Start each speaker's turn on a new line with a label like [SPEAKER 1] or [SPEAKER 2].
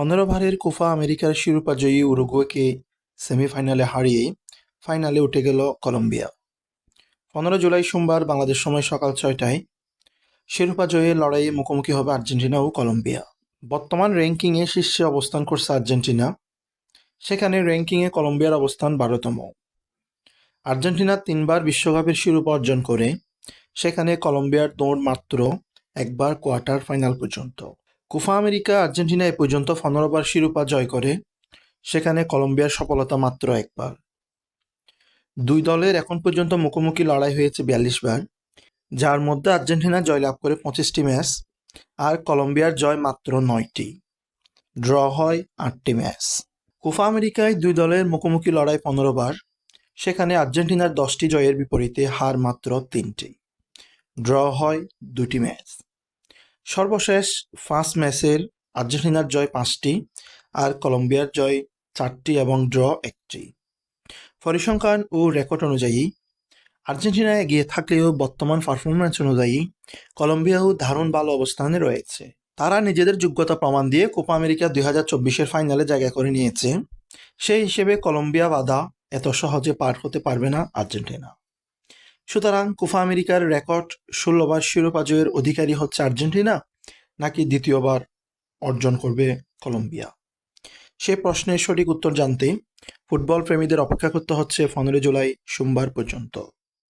[SPEAKER 1] পনেরো ভারের কোফা আমেরিকার শিরোপা জয়ী উরুগুয়েকে সেমিফাইনালে হারিয়ে ফাইনালে উঠে গেল কলম্বিয়া। পনেরো জুলাই সোমবার বাংলাদেশ সময় সকাল ছয়টায় শিরোপা জয়ের লড়াইয়ে মুখোমুখি হবে আর্জেন্টিনা ও কলম্বিয়া। বর্তমান র্যাঙ্কিংয়ে শীর্ষে অবস্থান করছে আর্জেন্টিনা। সেখানে র্যাঙ্কিংয়ে কলম্বিয়ার অবস্থান বারোতম। আর্জেন্টিনা তিনবার বিশ্বকাপের শিরোপা অর্জন করে, সেখানে কলম্বিয়ার দৌড় মাত্র একবার কোয়ার্টার ফাইনাল পর্যন্ত। কোফা আমেরিকা, আর্জেন্টিনা এ পর্যন্ত পনেরোবার শিরোপা জয় করে। সেখানে কলম্বিয়ার সফলতা মাত্র একবার। দুই দলের এখন পর্যন্ত মুখোমুখি লড়াই হয়েছে বিয়াল্লিশ বার, যার মধ্যে আর্জেন্টিনা জয়লাভ করে পঁচিশটি ম্যাচ আর কলম্বিয়ার জয় মাত্র নয়টি। ড্র হয় আটটি ম্যাচ। কোফা আমেরিকায় দুই দলের মুখোমুখি লড়াই পনেরো বার, সেখানে আর্জেন্টিনার দশটি জয়ের বিপরীতে হার মাত্র তিনটি। ড্র হয় দুটি ম্যাচ। সর্বশেষ ফার্স্ট ম্যাচের আর্জেন্টিনার জয় পাঁচটি আর কলম্বিয়ার জয় চারটি এবং ড্র একটি। পরিসংখ্যান ও রেকর্ড অনুযায়ী আর্জেন্টিনা এগিয়ে থাকলেও বর্তমান পারফরম্যান্স অনুযায়ী কলম্বিয়াও দারুণ ভালো অবস্থানে রয়েছে। তারা নিজেদের যোগ্যতা প্রমাণ দিয়ে কোপা আমেরিকা দুই হাজার চব্বিশের ফাইনালে জায়গা করে নিয়েছে। সেই হিসেবে কলম্বিয়া বাধা এত সহজে পার হতে পারবে না আর্জেন্টিনা। সুতরাং কোফা আমেরিকার রেকর্ড ষোলোবার শিরোপা জয়ের অধিকারী হচ্ছে আর্জেন্টিনা, নাকি দ্বিতীয়বার অর্জন করবে কলম্বিয়া? সে প্রশ্নের সঠিক উত্তর জানতে ফুটবল প্রেমীদের অপেক্ষা করতে হচ্ছে পনেরোই জুলাই সোমবার পর্যন্ত।